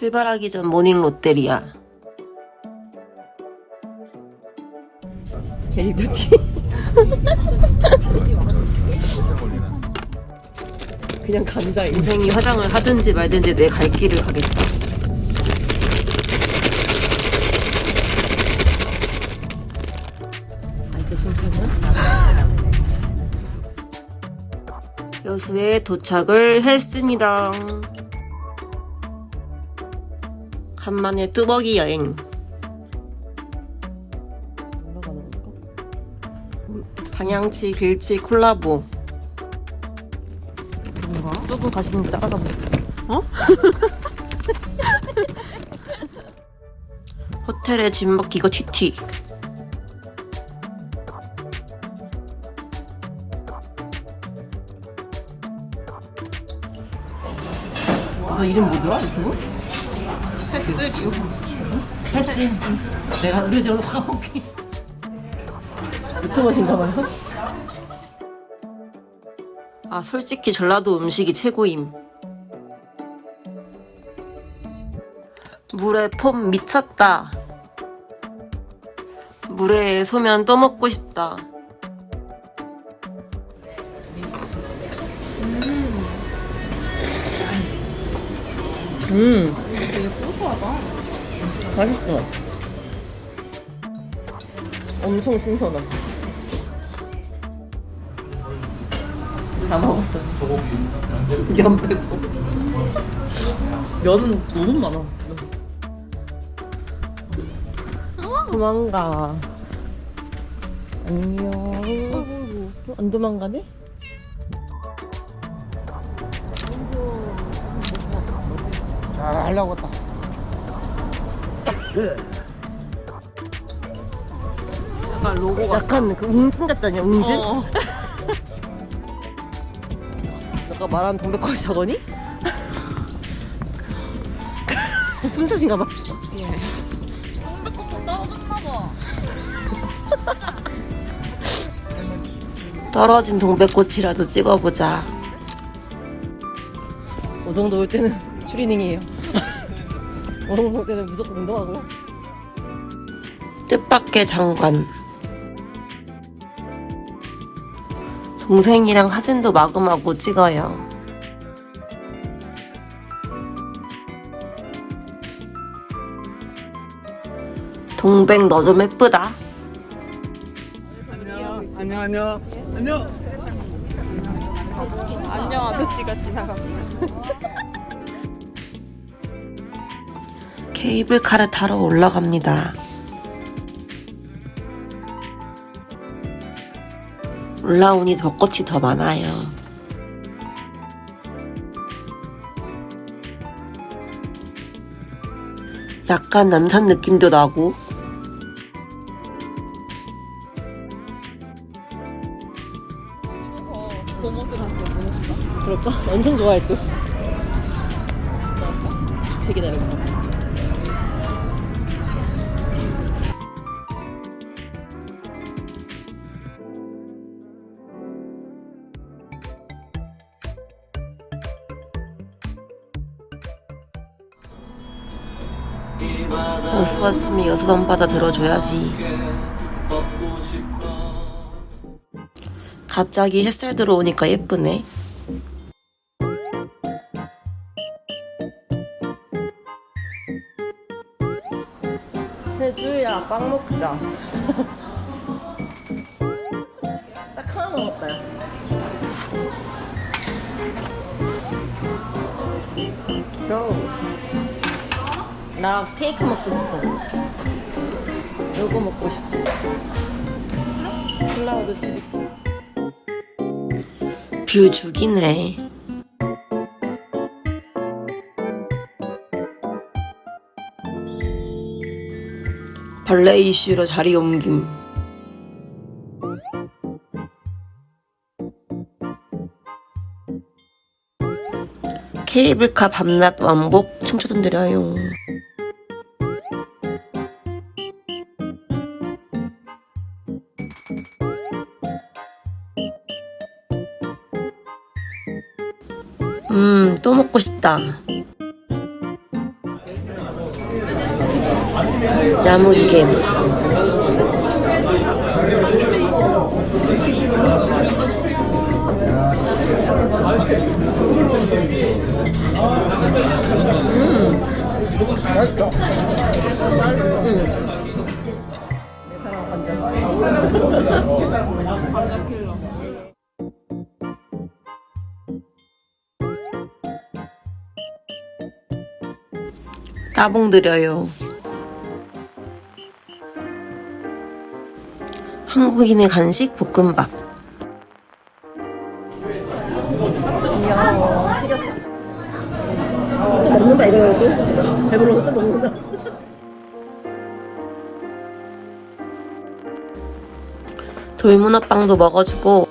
출발하기 전 모닝 롯데리아. 게이뷰티. 그냥 감자. 인생이 화장을 하든지 말든지 내 갈 길을 가겠다. 순천이야? 여수에 도착을 했습니다. 간만에 뚜벅이 여행. 방향치 길치 콜라보. 뭔가? 조금 가시는 게 따라가. 어? 호텔에 짐 맡기고 튀튀. 너 이름 뭐더라 유튜브? 헬스뷰. 했지. 내가 의뢰적으로 가볼게. 유튜버신가 봐요. 아, 솔직히 전라도 음식이 최고임. 물에 폼 미쳤다. 물에 소면 떠먹고 싶다. 음. 되 게 고소하다. 맛있어. 엄청 신선함. 다 먹었어. 면 빼고. 면은 너무 많아. 도망가. 안녕. 어, 안 도망가네? 아, 하려고 했다. 약간 로고가. 약간 그 웅진 같잖냐, 웅진? 어. 아까 말한 동백꽃 저거니? 숨차신가 봐. 떨어진 동백꽃이라도 찍어보자. 이 정도 올 때는 추리닝이에요. 이 정도 올 때는 무조건 운동하고. 뜻밖의 장관. 동생이랑 사진도 마구마구 찍어요. 동백 너 좀 예쁘다. 안녕, 안녕, 안녕. 안녕. 안녕 아저씨가 지나갑니다. 케이블카를 타러 올라갑니다. 올라오니 벚꽃이 더 많아요. 약간 남산 느낌도 나고? 그럴까? 엄청 좋아할 듯. 제 기다리고. 여수 왔으면 여수 밤바다 들어줘야지. 갑자기 햇살 들어오니까 예쁘네. 해주야 빵 먹자. 딱 하나 먹었다. 고. 나 케이크 먹고 싶어. 요거 먹고 싶어. 플라워도 치즈. 뷰 죽이네. 벌레 이슈로 자리 옮김. 케이블카 밤낮 왕복 춤춰던 드려요. 싶다. 야무지게 무쌈. 따봉 드려요. 한국인의 간식 볶음밥. 먹는다 이거 또 먹는다. 돌문어빵도 먹어주고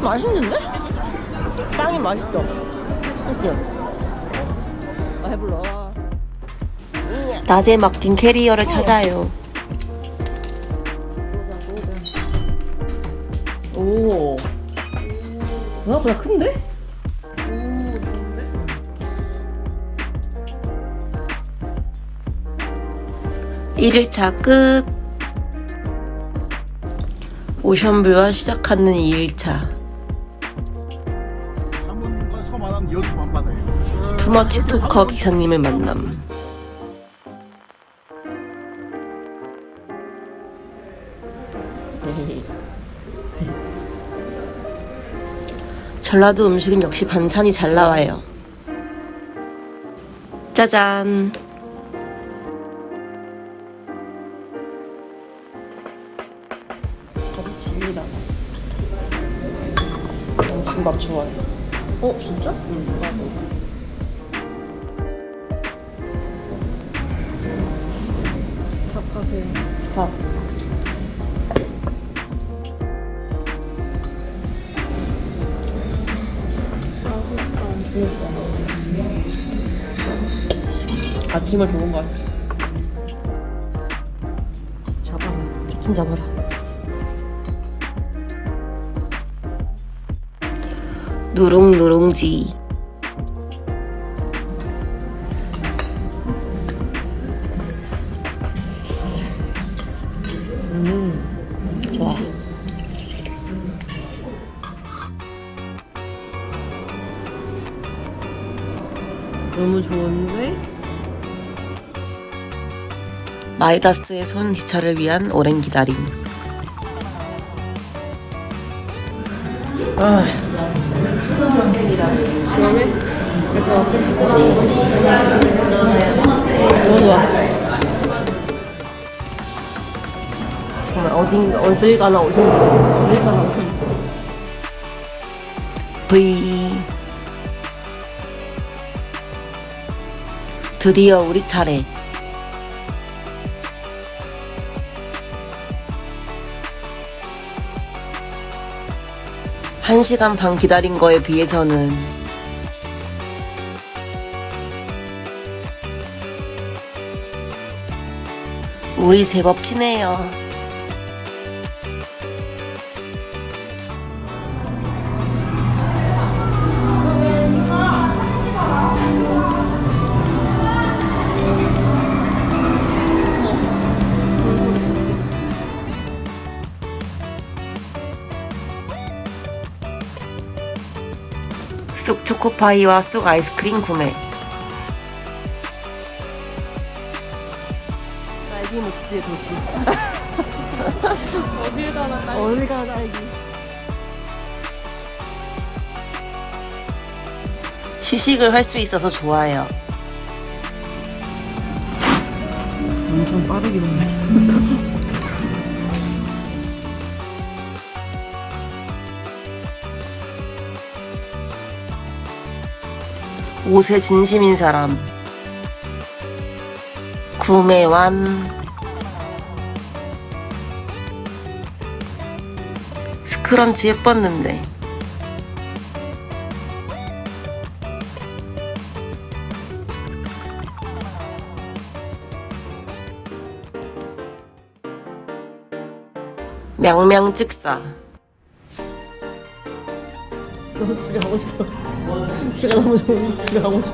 맛있는데? 빵이 맛있죠? 그치? 아 배불러. 낮에 막힌 캐리어를 찾아요. 오. 생각보다 큰데? 오 좋은데? 일일차 끝. 오션뷰와 시작하는 2일차. 투머치 토커 기사님을 만남. 전라도 음식은 역시 반찬이 잘 나와요. 짜잔. 진밥 좋아해. 어 진짜? 응, 나도. 하세요. 스탑. 아침을 좋은 거 같아. 잡아라. 좀 잡아라. 누룽누룽지. 너무 좋은데? 마이다스의 손 기차를 위한 오랜 기다림. 아, 시원해? 너무 좋아. 정말 어딘 어딜 가나 오신 분, 어딜 가나 오신 분. V. 드디어 우리 차례. 한 시간 반 기다린 거에 비해서는 우리 제법 친해요. 초코파이와 쑥 아이스크림 구매. 딸기 목지의 도시. 어딜 가나 딸기. 어딜 가나 딸기. 시식을 할 수 있어서 좋아요. 엄청 빠르게 먹네. 옷에 진심인 사람. 구매 완. 스크런치 예뻤는데. 명명 직사. 너무 집에 가고 싶어. 집에 너무 좋은 집에 가고 싶어.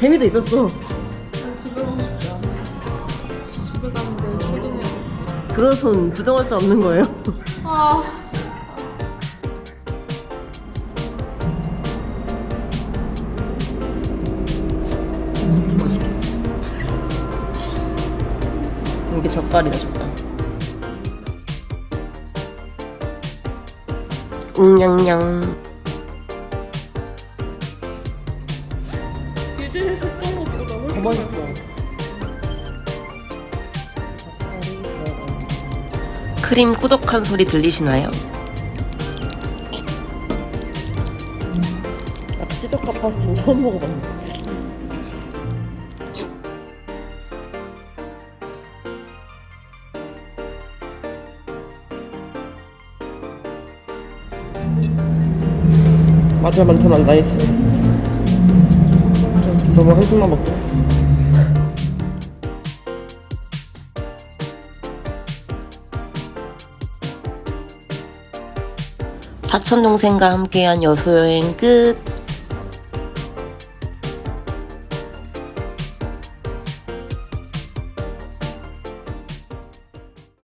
재미도 있었어. 난 집에 가고 않아. 집에 가는데 출근해야 돼. 그런 손 부정할 수 없는 거예요. 아, 맛있게. 이게 젓갈이다 젓갈. 웅냥냥. 더 맛있어. 크림 꾸덕한 소리 들리시나요? 나 찌적과 파스타는 처음 먹어봤네. 마지막 만찬 나이스. 너무 한숨만 먹고 있어. 사촌 동생과 함께한 여수 여행 끝.